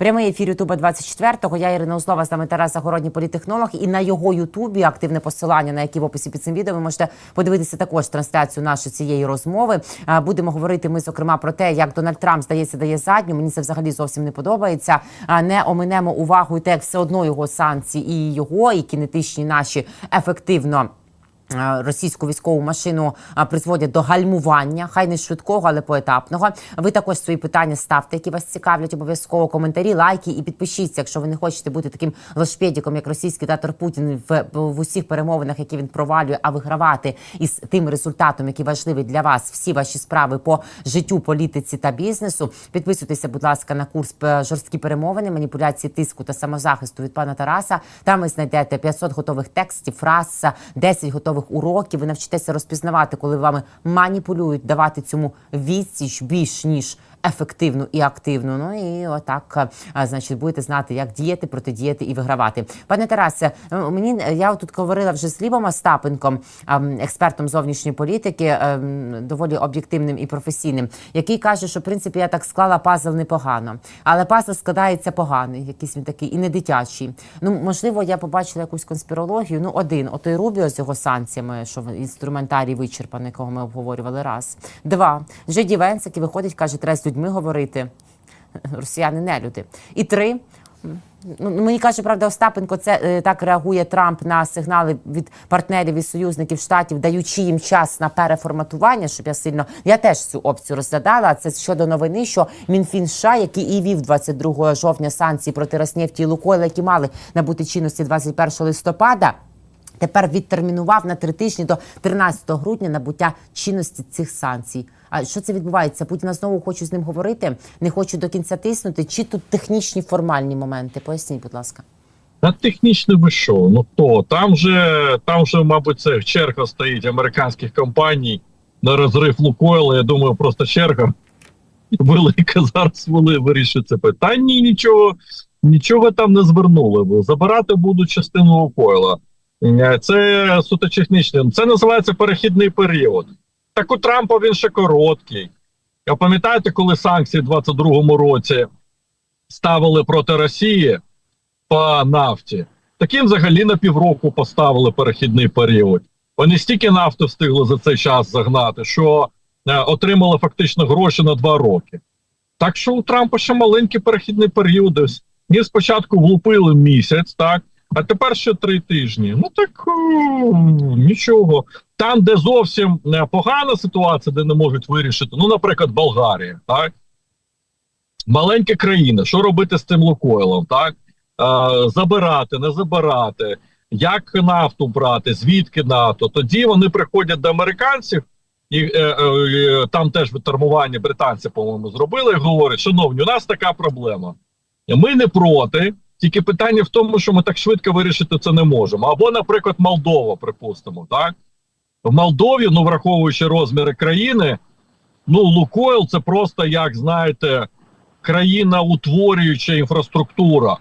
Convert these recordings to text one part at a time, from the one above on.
Прямий ефір Ютуба 24-го. Я Ірина Узлова, з нами Тарас Загородній політехнолог. І на його Ютубі активне посилання, на яке в описі під цим відео ви можете подивитися також трансляцію нашої цієї розмови. Будемо говорити ми зокрема про те, як Дональд Трамп здається дає задню. Мені це взагалі зовсім не подобається. Не оминемо увагу і те, як все одно його санкції і його, і кінетичні наші ефективно. Е, Російську військову машину призводять до гальмування, хай не швидкого, але поетапного. Ви також свої питання ставте, які вас цікавлять. Обов'язково коментарі, лайки і підпишіться, якщо ви не хочете бути таким лошпедіком, як російський татар Путін в, в усіх перемовинах, які він провалює, а вигравати із тим результатом, який важливий для вас, всі ваші справи по життю, політиці та бізнесу. Підписуйтеся, будь ласка, на курс е, жорсткі перемовини, маніпуляції тиску та самозахисту від пана Тараса. Там ви знайдете 500 готових текстів, фраз, 10 готових уроків. Ви навчитеся розпізнавати, коли вами маніпулюють, давати цьому відсіч більш ніж ефективну і активну. Ну і отак, значить, будете знати, як діяти, протидіяти і вигравати. Пане Тарасе, е, мені я тут говорила вже з Лібом Остапенком, експертом зовнішньої політики, е, доволі об'єктивним і професійним, який каже, що в принципі я так склала пазл непогано, але пазл складається поганий, якийсь він такий і не дитячий. Ну можливо, я побачила якусь конспірологію. Ну, один, отой Рубіо з його санкціями, що інструментарій вичерпаний, якого ми обговорювали раз. Два. Джеді Венс, який виходить, каже, треба людьми говорити. Росіяни не люди. І три. Ну, мені каже, правда, Остапенко, це е, так реагує Трамп на сигнали від партнерів і союзників штатів, даючи їм час на переформатування, щоб я сильно я теж цю опцію розглядала. Це щодо новини, що Мінфін США, який і вів 22 жовтня санкції проти Роснефті і Лукойла, які мали набути чинності 21 листопада. Тепер відтермінував на три тижні до 13 грудня набуття чинності цих санкцій. А що це відбувається? Путіна знову хочу з ним говорити, не хочу до кінця тиснути. Чи тут технічні формальні моменти? Поясніть, будь ласка. Та технічно ви що? Ну то там же, там же, мабуть, це черга стоїть американських компаній на розрив Лукойла. Я думаю, просто черга велика зараз вони вирішать це питання. Ні, нічого, нічого там не звернули. Забирати будуть частину Лукойла. Е, Це суто технічне. Це називається перехідний період. Так у Трампа він ще короткий. А пам'ятаєте, коли санкції в 22-му році ставили проти Росії? по нафті. Таким взагалі на півроку поставили перехідний період. Вони стільки нафти встигли за цей час загнати, що е, отримали фактично гроші на два роки. Так що у Трампа ще маленький перехідний період. Ні, спочатку влупили місяць, так, а тепер ще три тижні. Ну так о, нічого. Там, де зовсім е, погана ситуація, де не можуть вирішити, ну, наприклад, Болгарія, так. Маленька країна, що робити з цим Лукойлом, так? Е, забирати, не забирати, як нафту брати, звідки нафту. Тоді вони приходять до американців, і е, е, там теж витермування британці, по-моєму, зробили і говорять: шановні, у нас така проблема. Ми не проти, тільки питання в тому, що ми так швидко вирішити це не можемо. Або, наприклад, Молдова, припустимо, так? В Молдові, ну враховуючи розміри країни, ну Лукойл це просто як знаєте, країна утворююча інфраструктура.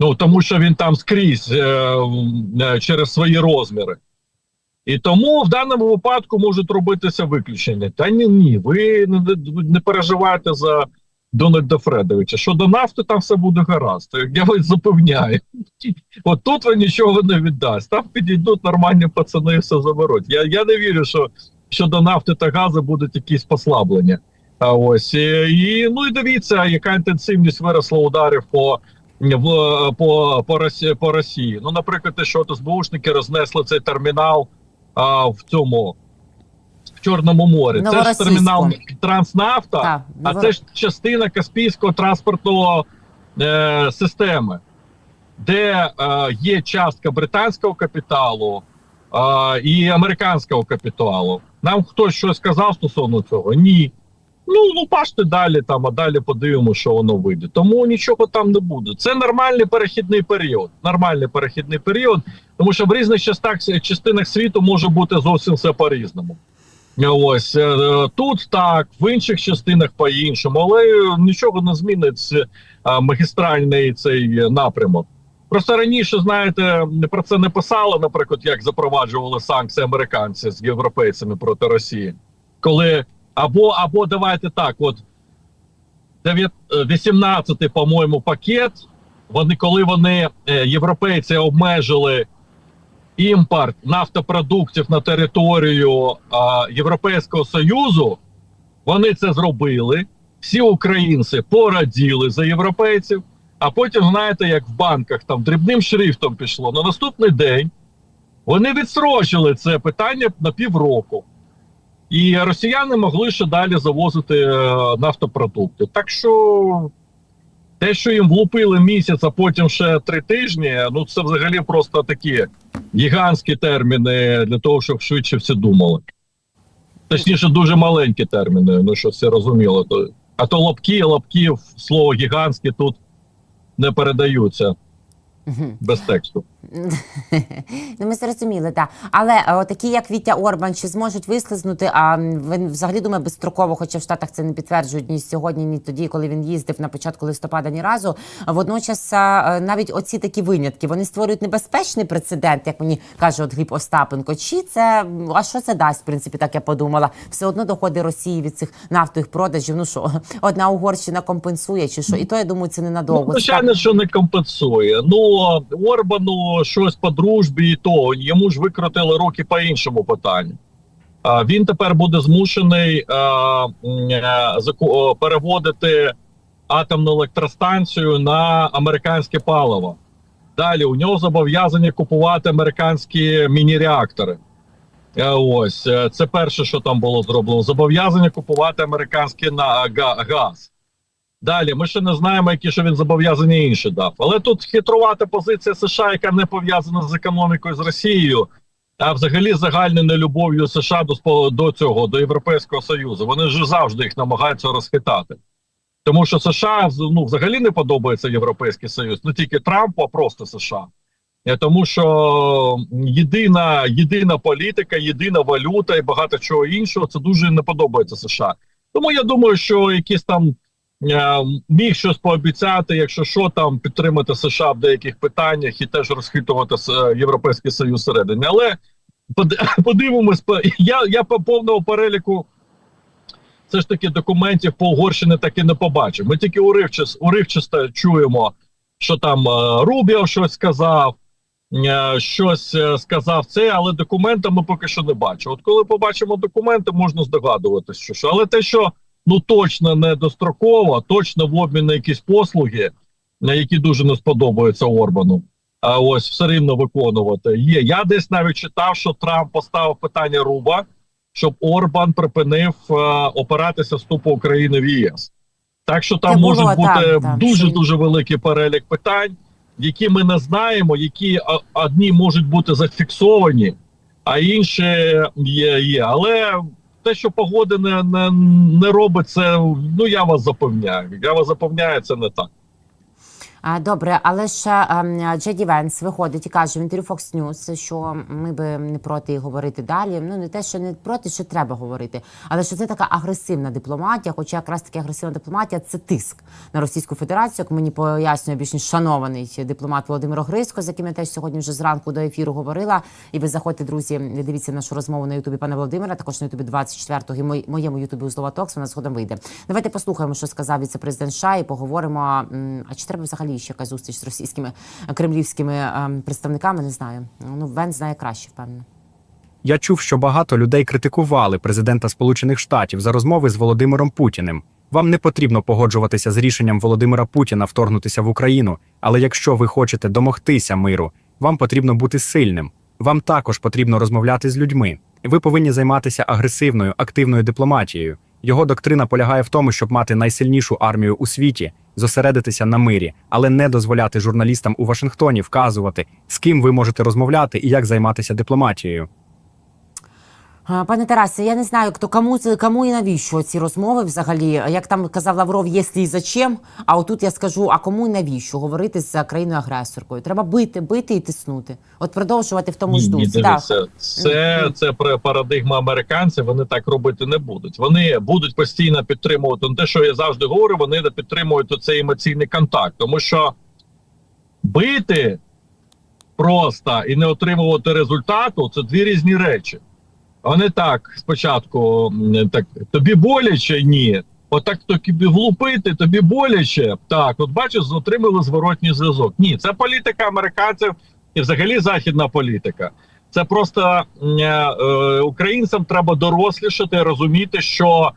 Ну тому що він там скрізь е, е, через свої розміри. І тому в даному випадку можуть робитися виключення. Та ні, ні, ви не, не переживайте за Дональда Фредовича. Щодо нафти, там все буде гаразд. Я вас запевняю. От тут ви нічого не віддасть. Там підійдуть нормальні пацани і все заберуть. Я, я не вірю, що щодо нафти та газу будуть якісь послаблення. А ось і, і ну і дивіться, яка інтенсивність виросла ударів по в по, по Росії по Росії. Ну, наприклад, те, що СБУшники рознесли цей термінал а, в цьому в Чорному морі. Це ж термінал Транснафта, Так, а це ж частина Каспійського транспортного е, системи, де е, є частка британського капіталу е, і американського капіталу. Нам хтось щось сказав стосовно цього? Ні. Ну, ну паште далі там, а далі подивимося, що воно вийде. Тому нічого там не буде. Це нормальний перехідний період. Нормальний перехідний період, тому що в різних частах, частинах світу може бути зовсім все по-різному. Ось е, е, тут так, в інших частинах по-іншому, але нічого не змінить е, магістральний цей е, напрямок. Просто раніше, знаєте, про це не писали, наприклад, як запроваджували санкції американці з європейцями проти Росії, коли або або давайте так, от е, 18-й, по-моєму, пакет. Вони, коли вони, е, європейці, обмежили імпорт нафтопродуктів на територію а, Європейського Союзу, вони це зробили. Всі українці пораділи за європейців, а потім, знаєте, як в банках там дрібним шрифтом пішло. На наступний день вони відсрочили це питання на півроку. І росіяни могли ще далі завозити е, нафтопродукти. Так що те, що їм влупили місяць, а потім ще три тижні, ну це взагалі просто такі гігантські терміни для того, щоб швидше всі думали. Точніше, дуже маленькі терміни, ну що все розуміло. А то лапки, лапки, слово гігантські тут не передаються без тексту. Ну, ми зрозуміли, так. Але е, такі, як Вітя Орбан, чи зможуть вислизнути? А він взагалі думає безстроково, хоча в Штатах це не підтверджують ні сьогодні, ні тоді, коли він їздив на початку листопада, ні разу. Водночас, е, навіть оці такі винятки вони створюють небезпечний прецедент, як мені каже от Гліб Остапенко. Чи це а що це дасть? В принципі, так я подумала. Все одно доходи Росії від цих нафтових продажів. Ну що, одна Угорщина компенсує, чи що? І то я думаю, це ненадовго. Ну, звичайно, що не компенсує. Ну Орбану щось по дружбі, і то йому ж викрутили руки по іншому питанню. Він тепер буде змушений е, переводити атомну електростанцію на американське паливо. Далі у нього зобов'язані купувати американські міні-реактори. Е, Ось е, це перше, що там було зроблено. Зобов'язані купувати американський газ. Далі ми ще не знаємо, які ще він зобов'язання інші дав. Але тут хитрувата позиція США, яка не пов'язана з економікою з Росією, а взагалі загальною нелюбов'ю США до до цього, до Європейського Союзу. Вони ж завжди їх намагаються розхитати. Тому що США ну, взагалі не подобається Європейський Союз, не тільки Трампу, а просто США. Е, Тому що єдина, єдина політика, єдина валюта і багато чого іншого це дуже не подобається США. Тому я думаю, що якісь там міг щось пообіцяти, якщо що там підтримати США в деяких питаннях і теж розхитувати е, Європейський Союз всередині. Але подивимось, я, я по повному переліку. Все ж таки документів по Угорщині так і не побачив. Ми тільки уривчас, уривчасто чуємо, що там е, Рубіо щось сказав, е, щось е, сказав це, але документи ми поки що не бачимо. От коли побачимо документи, можна здогадуватися, що що. Але те, що ну точно не достроково, точно в обмін на якісь послуги, на які дуже не сподобаються Орбану. А ось все рівно виконувати є. Я десь навіть читав, що Трамп поставив питання Руба, щоб Орбан припинив е, опиратися вступу України в ЄС. Так що там Це може було, бути там, там, дуже сильно. дуже великий перелік питань, які ми не знаємо, які одні можуть бути зафіксовані, а інші є. є. Але те, що погоди не, не, не робить це, ну я вас запевняю. Я вас запевняю, це не так. Добре, але ж ем, Джеді Венс виходить і каже в інтерв'ю Fox News, що ми би не проти говорити далі. Ну не те, що не проти, що треба говорити, але що це така агресивна дипломатія. Хоча якраз таки агресивна дипломатія це тиск на Російську Федерацію, як мені пояснює більш ніж шанований дипломат Володимир Грицько, з яким я теж сьогодні вже зранку до ефіру говорила. І ви заходьте, друзі, дивіться нашу розмову на Ютубі пана Володимира, також на Ютубі 24-го і моєму Ютубі Узлова Токс. Вона згодом вийде. Давайте послухаємо, що сказав віце-президент США, і поговоримо. А чи треба взагалі ще якась зустріч з російськими е, кремлівськими ем, представниками? Не знаю. Ну Вен знає краще, впевнено. Я чув, що багато людей критикували президента Сполучених Штатів за розмови з Володимиром Путіним. Вам не потрібно погоджуватися з рішенням Володимира Путіна вторгнутися в Україну, але якщо ви хочете домогтися миру, вам потрібно бути сильним. Вам також потрібно розмовляти з людьми. Ви повинні займатися агресивною, активною дипломатією. Його доктрина полягає в тому, щоб мати найсильнішу армію у світі, зосередитися на мирі, але не дозволяти журналістам у Вашингтоні вказувати, з ким ви можете розмовляти і як займатися дипломатією. Пане Тарасе, я не знаю, хто кому це кому і навіщо ці розмови взагалі. Як там казав Лавров, «єслі і зачем. А отут я скажу: а кому і навіщо говорити з країною агресоркою? Треба бити, бити і тиснути. От продовжувати в тому ж дусі. Це, це пра- парадигма американців. Вони так робити не будуть. Вони будуть постійно підтримувати ну, те, що я завжди говорю. Вони не підтримують цей емоційний контакт, тому що бити просто і не отримувати результату це дві різні речі. Вони так спочатку так тобі боляче ні. Отак тобі влупити, тобі боляче. Так, от бачиш, отримали зворотній зв'язок. Ні, це політика американців і взагалі західна політика. Це просто е, е, українцям треба дорослішати, розуміти, що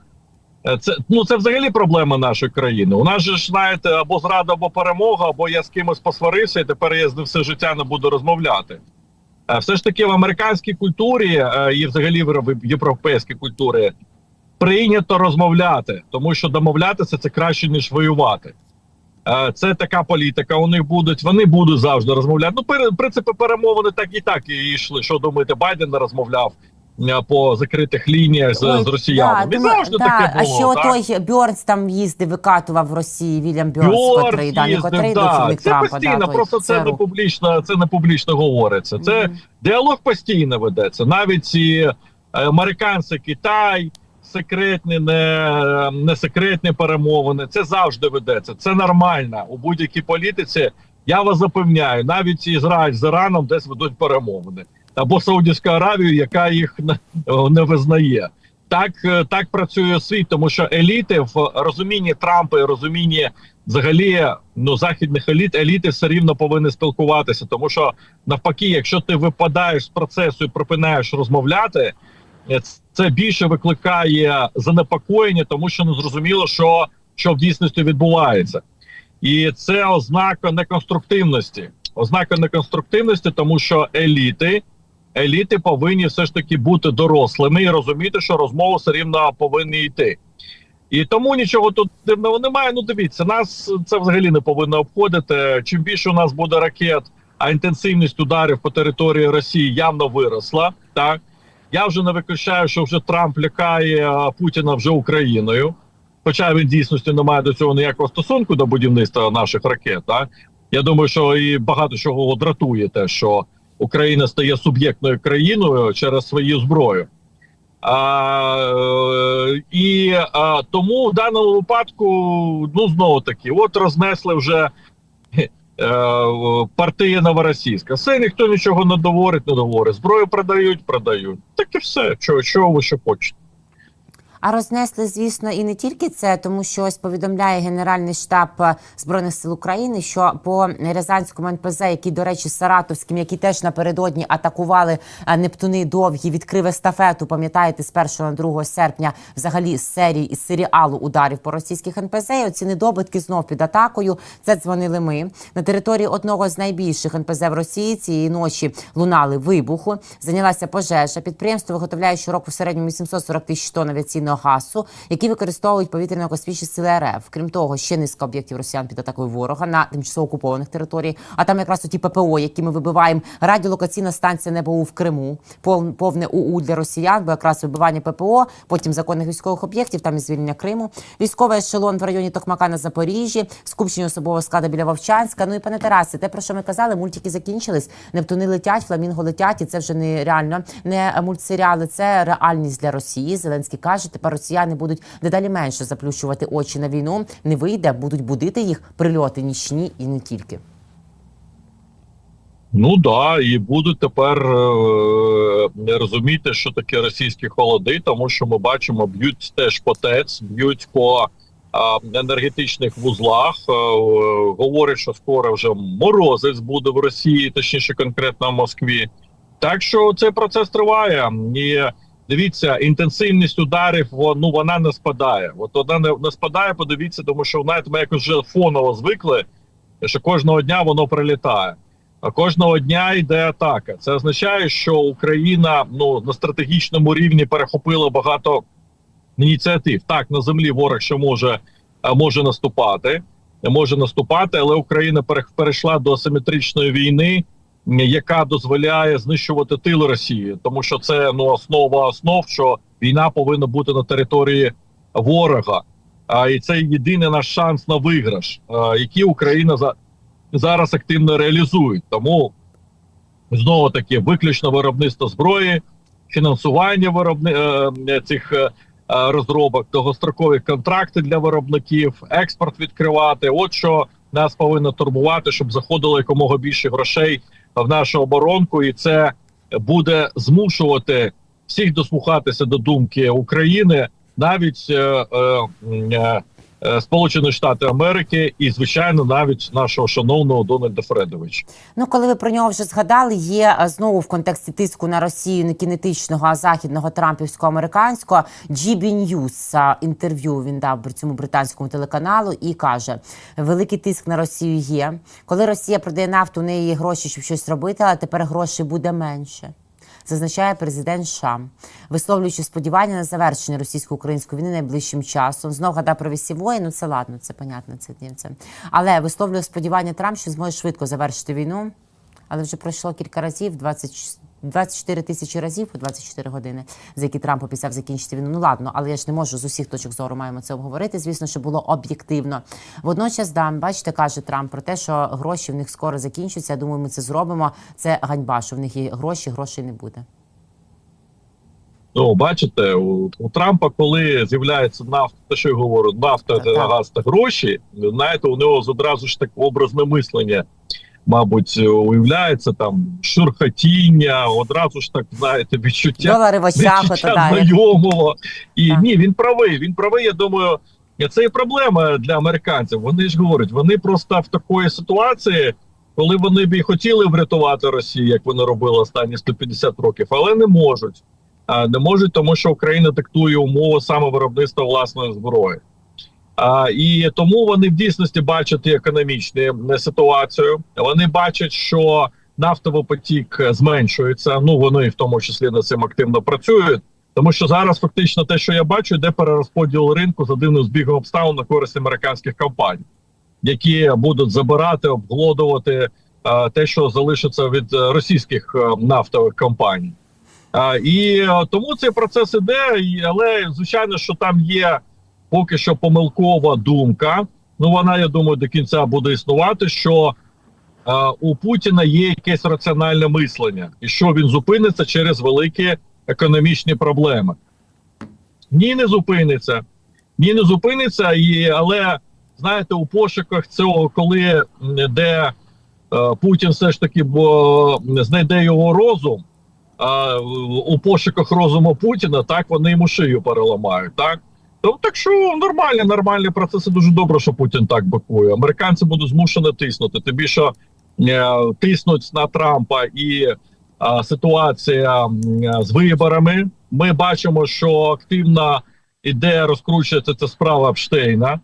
е, це ну це взагалі проблема нашої країни. У нас же ж знаєте, або зрада, або перемога, або я з кимось посварився, і тепер я з все життя не буду розмовляти. Е, Все ж таки в американській культурі е, і взагалі в євро- європейській культурі прийнято розмовляти, тому що домовлятися це краще ніж воювати. Е, Це така політика. У них будуть. Вони будуть завжди розмовляти. Ну, в принципі, перемовини так і так і йшли. Що думаєте, Байден розмовляв по закритих лініях з, Ой, з росіянами? да, завжди да. таке було. А що так? той Бьорнс там їздив, викатував в Росії Вільям Бьорнс, котрий, да, не котрий да. дочерник Це Трампа. постійно, да, просто це не ЦРУ. публічно, це не публічно говориться. Це Мгм. діалог постійно ведеться. Навіть ці е, американці, Китай, секретні, не, не секретні перемовини. Це завжди ведеться. Це нормально у будь-якій політиці. Я вас запевняю, навіть Ізраїль з Іраном десь ведуть перемовини або Саудівська Аравія, яка їх не, визнає. Так, е, так працює світ, тому що еліти в розумінні Трампа і розумінні взагалі ну західних еліт, еліти все рівно повинні спілкуватися, тому що навпаки, якщо ти випадаєш з процесу і припинаєш розмовляти, е, це більше викликає занепокоєння, тому що не зрозуміло, що, що в дійсності відбувається, і це ознака неконструктивності. Ознака неконструктивності, тому що еліти. Еліти повинні все ж таки бути дорослими і розуміти, що розмови все рівно повинні йти. І тому нічого тут дивного немає. Ну дивіться, нас це взагалі не повинно обходити. Чим більше у нас буде ракет, а інтенсивність ударів по території Росії явно виросла. Так я вже не виключаю, що вже Трамп лякає Путіна вже Україною. Хоча він дійсності не має до цього ніякого стосунку до будівництва наших ракет. Так? Я думаю, що і багато чого дратує те, що Україна стає суб'єктною країною через свою зброю. А, е, і а, тому в даному випадку, ну знову таки, от рознесли вже е, партія новоросійська. Все ніхто нічого не говорить, не говорить. Зброю продають, продають. Так і все. Чого, чого ви ще хочете? А рознесли, звісно, і не тільки це, тому що ось повідомляє Генеральний штаб е, збройних сил України, що по Рязанському НПЗ, який, до речі, Саратовським, які теж напередодні атакували е, Нептуни довгі, відкрив естафету. Пам'ятаєте, з 1 на 2 серпня, взагалі з серії із серіалу ударів по російських НПЗ. І Оці недобитки знов під атакою. Це дзвонили ми на території одного з найбільших НПЗ в Росії. Цієї ночі лунали вибуху. Зайнялася пожежа. Підприємство виготовляє щороку в середньому 840 тисяч тонн авіаційного газу, які використовують повітряно-космічні сили РФ. Крім того, ще низка об'єктів росіян під атакою ворога на тимчасово окупованих територіях. А там якраз оті ППО, які ми вибиваємо. Радіолокаційна станція НЕБУ в Криму, пов- повне УУ для росіян, бо якраз вибивання ППО, потім законних військових об'єктів, там і звільнення Криму. Військовий ешелон в районі Токмака на Запоріжжі, скупчення особового складу біля Вовчанська. Ну і пане Тарасе, те про що ми казали, мультики закінчились. Нептуни летять, фламінго летять, і це вже не реально не мультсеріали, це реальність для Росії. Зеленський каже, тепер росіяни будуть дедалі менше заплющувати очі на війну. Не вийде, будуть будити їх прильоти нічні і не тільки. Ну да, і будуть тепер е, розуміти, що таке російські холоди, тому що ми бачимо, б'ють теж по ТЕЦ, б'ють по е, енергетичних вузлах. Е, говорять, що скоро вже морозець буде в Росії, точніше, конкретно в Москві. Так що цей процес триває. І дивіться, інтенсивність ударів ну, вона не спадає. От вона не, не спадає, подивіться, тому що знаєте, ми якось вже фоново звикли, що кожного дня воно прилітає. А кожного дня йде атака. Це означає, що Україна ну на стратегічному рівні перехопила багато ініціатив. Так, на землі ворог ще може, е, може наступати, може наступати, але Україна перейшла до асиметричної війни, яка дозволяє знищувати тил Росії, тому що це ну основа основ, що війна повинна бути на території ворога. А і це єдиний наш шанс на виграш, який Україна за зараз активно реалізують. Тому знову таки виключно виробництво зброї, фінансування виробни... е, цих е, е, розробок, довгострокові контракти для виробників, експорт відкривати. От що нас повинно турбувати, щоб заходило якомога більше грошей в нашу оборонку, і це буде змушувати всіх дослухатися до думки України навіть е, е, е, Сполучені Штати Америки і, звичайно, навіть нашого шановного Дональда Фредовича. Ну, коли ви про нього вже згадали, є е, знову в контексті тиску на Росію не кінетичного, а західного трампівського американського GB News інтерв'ю він дав бр- цьому британському телеканалу і каже: великий тиск на Росію є. Коли Росія продає нафту, у неї є гроші, щоб щось робити, але тепер грошей буде менше. Зазначає президент США, висловлюючи сподівання на завершення російсько-української війни найближчим часом. Знов гадав про вісівої, ну це ладно, це понятно, це це. Але висловлює сподівання Трамп, що зможе швидко завершити війну. Але вже пройшло кілька разів, 20, 24 тисячі разів по 24 години, за які Трамп обіцяв закінчити війну. Ну ладно, але я ж не можу з усіх точок зору маємо це обговорити. Звісно, що було об'єктивно. Водночас, да, бачите, каже Трамп про те, що гроші в них скоро закінчаться. Я думаю, ми це зробимо. Це ганьба, що в них є гроші, грошей не буде. Ну, бачите, у, у Трампа, коли з'являється нафта, те, що я говорю, нафта, газ та гроші, знаєте, у нього одразу ж так образне мислення, мабуть, уявляється там шурхотіння, одразу ж так, знаєте, відчуття. Відчуття знайомого. І Так. ні, він правий. Він правий. Я думаю, це і проблема для американців. Вони ж говорять, вони просто в такої ситуації, коли вони б і хотіли врятувати Росію, як вони робили останні 150 років, але не можуть. А не можуть, тому що Україна диктує умови саме виробництва власної зброї. А, і тому вони в дійсності бачать економічну е, ситуацію. Вони бачать, що нафтовий потік зменшується. Ну вони в тому числі над цим активно працюють. Тому що зараз фактично те, що я бачу, йде перерозподіл ринку за дивним збігом обставин на користь американських компаній, які будуть забирати, обглодувати е, те, що залишиться від е, російських е, нафтових компаній. А, і е, тому цей процес іде, але звичайно, що там є поки що помилкова думка. Ну вона, я думаю, до кінця буде існувати. Що е, у Путіна є якесь раціональне мислення, і що він зупиниться через великі економічні проблеми. Ні, не зупиниться. Ні, не зупиниться, і, але знаєте, у пошуках цього, коли де е, Путін все ж таки бо, знайде його розум, а, у пошуках розуму Путіна, так вони йому шию переламають. Так ну так що нормальні, нормальні процеси. Дуже добре, що Путін так бакує. Американці будуть змушені тиснути. Тобі що е, тиснуть на Трампа і а, ситуація м, з виборами. Ми бачимо, що активно іде розкручується ця справа Епштейна.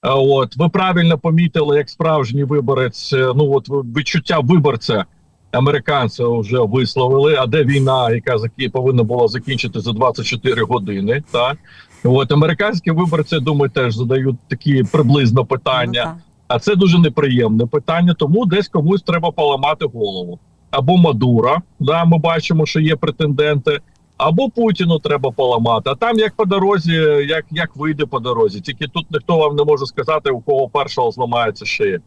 А, От ви правильно помітили, як справжній виборець. е, Ну от відчуття виборця американці вже висловили. А де війна, яка повинна була закінчити за 24 години? Так от американські виборці, думаю, теж задають такі приблизно питання. Ну. А це дуже неприємне питання, тому десь комусь треба поламати голову. Або Мадура, да, ми бачимо, що є претенденти, або Путіну треба поламати. А там як по дорозі, як, як вийде по дорозі. Тільки тут ніхто вам не може сказати, у кого першого зламається шия.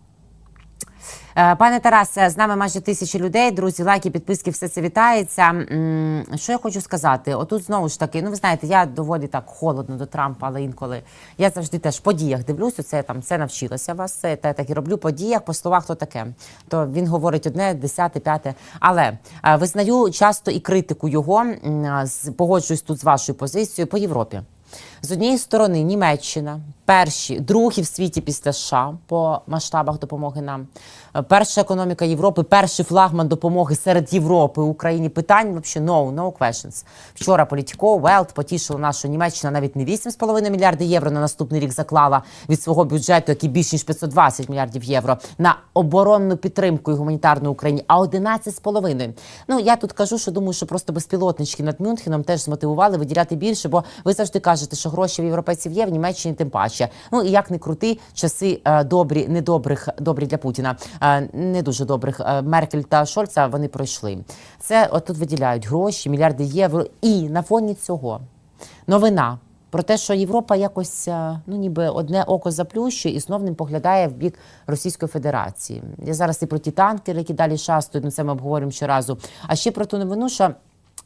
Е, Пане Тарасе, з нами майже тисячі людей. Друзі, лайки, підписки, все це вітається. Що я хочу сказати? Отут знову ж таки, ну ви знаєте, я доволі так холодно до Трампа, але інколи я завжди теж по діях дивлюся. Це там це навчилася вас. Та так і роблю по діях, по словах то таке. То він говорить одне, десяте, п'яте. Але е, визнаю часто і критику його. Погоджуюсь тут з вашою позицією по Європі. З однієї сторони, Німеччина, перші, другі в світі після США по масштабах допомоги нам. Е, Перша економіка Європи, перший флагман допомоги серед Європи Україні. Питань взагалі no, no questions. Вчора Політіко, Велт потішило нас, що Німеччина навіть не 8,5 мільярди євро на наступний рік заклала від свого бюджету, який більш ніж 520 мільярдів євро, на оборонну підтримку і гуманітарну Україні, а 11,5. Ну я тут кажу, що думаю, що просто безпілотнички над Мюнхеном теж змотивували виділяти більше, бо ви завжди кажете, що гроші в європейців є, в Німеччині тим паче. Ну і як не крути, часи е, добрі, недобрих, добрі для Путіна, е, не дуже добрих. е, Меркель та Шольца вони пройшли. Це от тут виділяють гроші, мільярди євро. І на фоні цього новина. Про те, що Європа якось ну ніби одне око заплющує і знов ним поглядає в бік Російської Федерації. Я зараз і про ті танкери, які далі шастують, ну це ми обговорюємо щоразу. А ще про ту новину, що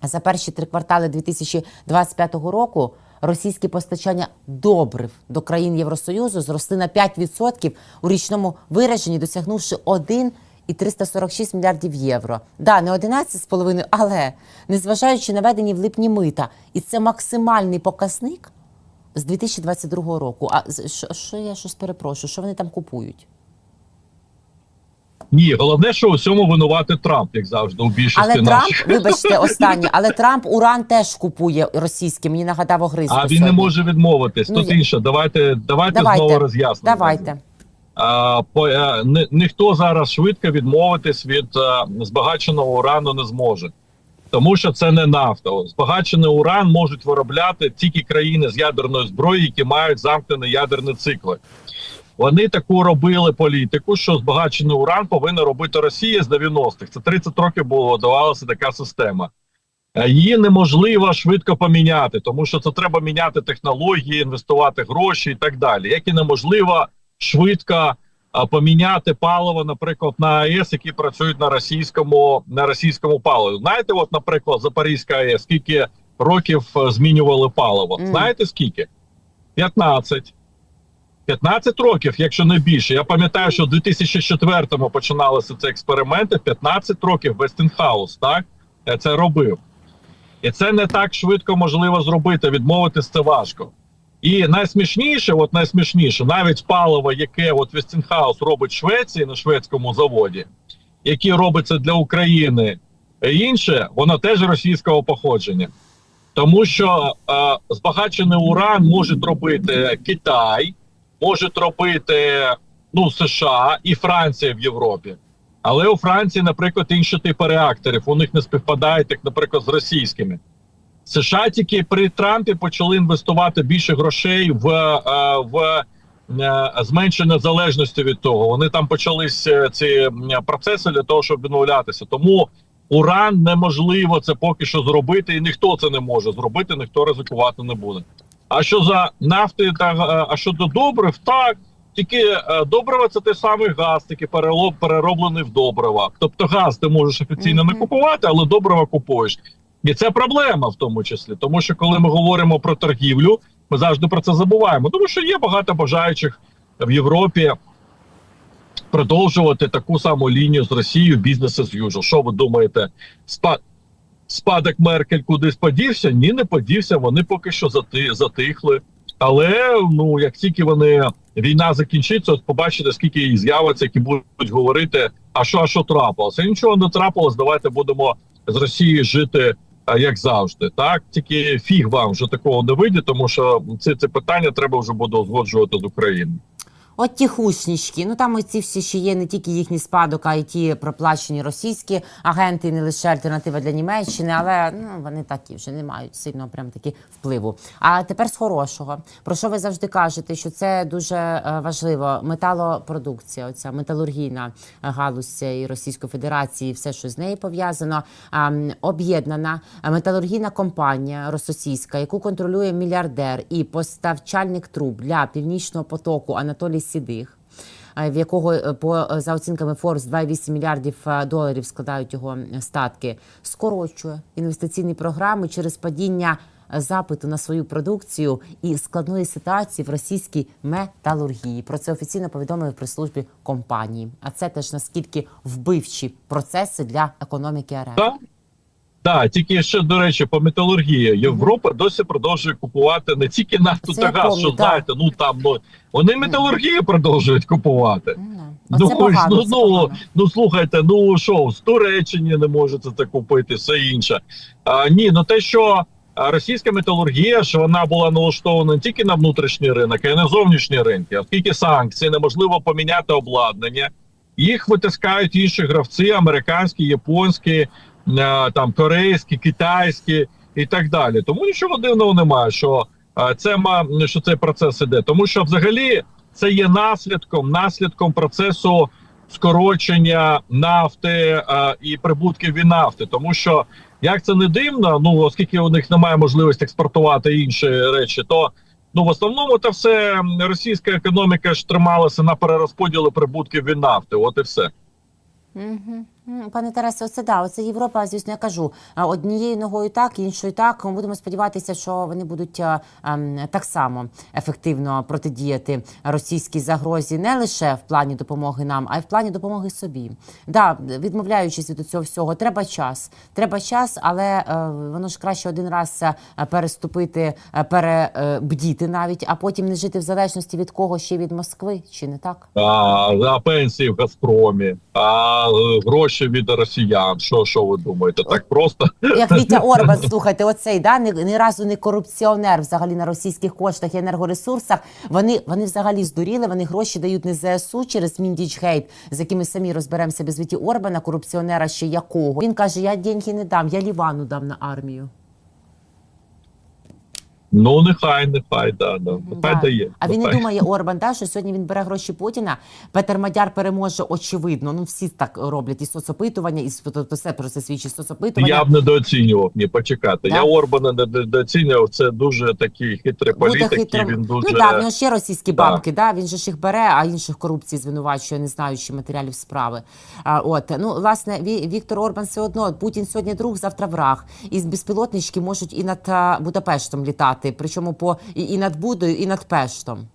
за перші три квартали 2025 року російські постачання добрив до країн Євросоюзу зросли на 5% у річному вираженні, досягнувши 1 і 346 мільярдів євро. Да, не 11,5, але незважаючи на введені в липні мита, і це максимальний показник з 2022 року. А що, що я щось перепрошую? Що вони там купують? Ні, головне, що у цьому винувати Трамп, як завжди, у більшості Але Трамп, наших. вибачте, останнє, але Трамп уран теж купує російський. Мені нагадав Огризко А він не сьогодні. може відмовитись. Ну, Тут я- інше. Давайте, давайте, Давайте. знову роз'яснимо. Давайте. А, по, е, ни, ніхто зараз швидко відмовитись від е, збагаченого урану не зможе. Тому що це не нафта. Збагачений уран можуть виробляти тільки країни з ядерною зброєю, які мають замкнені ядерні цикли. Вони таку робили політику, що збагачений уран повинна робити Росія з 90-х. Це 30 років було давалася така система. Е, Її неможливо швидко поміняти, тому що це треба міняти технології, інвестувати гроші і так далі. Як і неможливо швидко поміняти паливо, наприклад, на АЕС, які працюють на російському на російському паливі. Знаєте, от, наприклад, Запорізька АЕС, скільки років е, змінювали паливо? Знаєте скільки? 15. 15 років, якщо не більше. Я пам'ятаю, що в 2004-му починалися ці експерименти. 15 років Вестінхаус, так я це робив. І це не так швидко можливо зробити. Відмовитись це важко. І найсмішніше, от найсмішніше, навіть паливо, яке от Вестінхаус робить в Швеції на шведському заводі, яке робиться для України, і інше, воно теж російського походження. Тому що е, збагачений уран можуть робити Китай, можуть робити ну, США і Франція в Європі. Але у Франції, наприклад, інші типи реакторів. У них не співпадають, як, наприклад, з російськими. США тільки при Трампі почали інвестувати більше грошей в, е, в е, зменшення залежності від того. Вони там почались е, ці процеси для того, щоб відмовлятися. Тому уран неможливо це поки що зробити, і ніхто це не може зробити, ніхто ризикувати не буде. А що за нафти та е, а щодо добрив, так тільки е, добрива це той самий газ, тільки перероблений в добрива. Тобто газ ти можеш офіційно не купувати, але добрива купуєш. І це проблема в тому числі, тому що коли ми говоримо про торгівлю, ми завжди про це забуваємо. Тому що є багато бажаючих в Європі продовжувати таку саму лінію з Росією бізнес as usual. Що ви думаєте? Спад... Спадок Меркель кудись подівся? Ні, не подівся. Вони поки що зати... затихли. Але ну як тільки вони війна закінчиться, от побачите, скільки їх з'явиться, які будуть говорити, а що, а що трапилося? Нічого не трапилось. Давайте будемо з Росією жити як завжди. Так тільки фіг вам вже такого не вийде, тому що це, це питання треба вже буде узгоджувати з Україною. От ті хушнічки, ну там ці всі ще є не тільки їхній спадок, а й ті проплачені російські агенти, не лише альтернатива для Німеччини, але ну вони такі вже не мають сильного прям таки впливу. А тепер з хорошого. Про що ви завжди кажете? Що це дуже е, важливо. Металопродукція, оця металургійна галузь цієї Російської Федерації, все, що з нею пов'язано, об'єднана металургійна компанія російська, яку контролює мільярдер і поставчальник труб для північного потоку Анатолій Сідих. е, В якого е, по е, за оцінками Forbes 2,8 мільярдів доларів складають його статки, скорочує інвестиційні програми через падіння запиту на свою продукцію і складної ситуації в російській металургії. Про це офіційно повідомили в прес-службі компанії. А це теж наскільки вбивчі процеси для економіки РФ. Так, тільки ще до речі, по металургії Європа досі продовжує купувати не тільки нафту Це та я газ, пам'ятаю, що так. знаєте, ну там ну вони металургію продовжують купувати. Ну. Ну, Оце погано, ну, це ну, погано. ну слухайте, ну що, з Туреччини не можете це купити, все інше. А, ні, ну те, що а, російська металургія, що вона була налаштована не тільки на внутрішній ринок, а й на зовнішні ринки. Оскільки санкції неможливо поміняти обладнання, їх витискають інші гравці, американські, японські, там корейські, китайські і так далі. Тому нічого дивного немає, що е, це що цей процес іде. Тому що взагалі це є наслідком наслідком процесу скорочення нафти е, і прибутків від нафти, тому що як це не дивно, ну оскільки у них немає можливості експортувати інші речі, то ну в основному це все російська економіка ж трималася на перерозподілі прибутків від нафти. От і все. Угу, Пане Тарасе, оце да, оце Європа, звісно, я кажу. Однією ногою так, іншою так. Ми Будемо сподіватися, що вони будуть а, ем, так само ефективно протидіяти російській загрозі не лише в плані допомоги нам, а й в плані допомоги собі. Да, відмовляючись від цього всього, треба час. Треба час, але е, воно ж краще один раз е, переступити, е, перебдіти навіть, а потім не жити в залежності від кого ще від Москви, чи не так? А, а пенсії в Газпромі, а е, гроші від росіян. Що, що ви думаєте? Так просто Як Вітя Орбан, слухайте, оцей да ні, ні разу не корупціонер взагалі на російських коштах і енергоресурсах. Вони вони взагалі здуріли. Вони гроші дають не ЗСУ через Міндічгейт, з якими самі розберемося без Віті Орбана, корупціонера ще якого. Він каже: Я деньги не дам, я Лівану дам на армію. Ну нехай, нехай, да, да. Нехай Да. дає. А він не думає Орбан, да, що сьогодні він бере гроші Путіна. Петер Мадяр переможе очевидно. Ну всі так роблять і соцопитування, і тобто все про це свідчить соцопитування. Я б недооцінював. Ні, почекати. Да? Я Орбана не недооцінював. Це дуже такий хитрий Буде політик. хитрим. Він дуже Ну так, в нього ще російські Да. бабки, да. він же ж їх бере, а інших корупцій звинувачує, не знаючи матеріалів справи. А, от, ну, власне, Ві- Віктор Орбан все одно, Путін сьогодні друг, завтра враг. І безпілотнички можуть і над Будапештом літати, причому по, і, і над Будою, і над Пештом.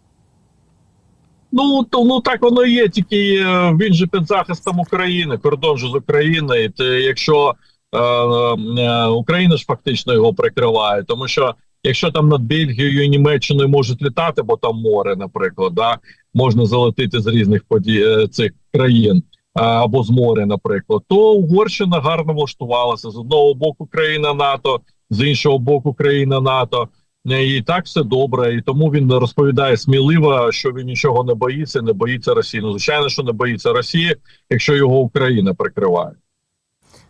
Ну то ну так воно і є. Тільки е, він же під захистом України, кордон же з України. І те, якщо е, е, Україна ж фактично його прикриває, тому що якщо там над Бельгією і Німеччиною можуть літати, бо там море, наприклад, да можна залетити з різних подій е, цих країн. е, Або з моря, наприклад, то Угорщина гарно влаштувалася з одного боку країна НАТО, з іншого боку країна НАТО. І так все добре, і тому він розповідає сміливо, що він нічого не боїться, не боїться Росії. Ну, звичайно, що не боїться Росії, якщо його Україна прикриває.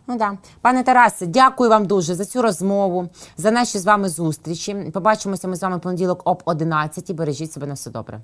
Ну да, пане Тарасе, дякую вам дуже за цю розмову, за наші з вами зустрічі. Побачимося ми з вами понеділок об 11. Бережіть себе на все добре.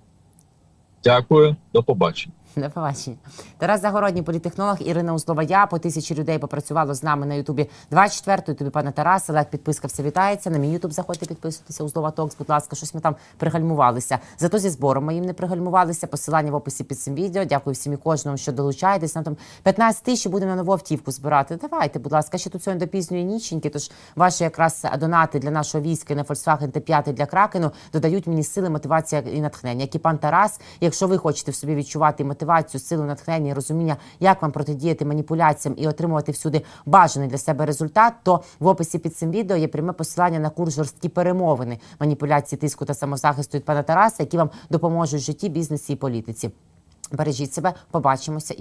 Дякую, до побачення. До побачення. Тарас Загородній, політехнолог, Ірина Узлова. Я по тисячі людей попрацювало з нами на Ютубі 24 Ютубі пане Тараса. Лайк, підписка, все вітається. На мій Ютуб заходьте підписуйтеся. Узлова Токс, будь ласка, щось ми там пригальмувалися. Зато зі збором моїм не пригальмувалися. Посилання в описі під цим відео. Дякую всім і кожному, що долучаєтесь. Нам там 15 тисяч будемо на нову автівку збирати. Давайте, будь ласка, ще тут сьогодні до пізньої ніченьки. Тож ваші якраз донати для нашого війська на Volkswagen Т5 для Кракену додають мені сили, мотивація і натхнення. Як і пан Тарас, якщо ви хочете в собі відчувати мотивацію, силу натхнення і розуміння, як вам протидіяти маніпуляціям і отримувати всюди бажаний для себе результат, то в описі під цим відео є пряме посилання на курс жорсткі перемовини маніпуляції тиску та самозахисту від пана Тараса, які вам допоможуть в житті, бізнесі і політиці. Бережіть себе, побачимося і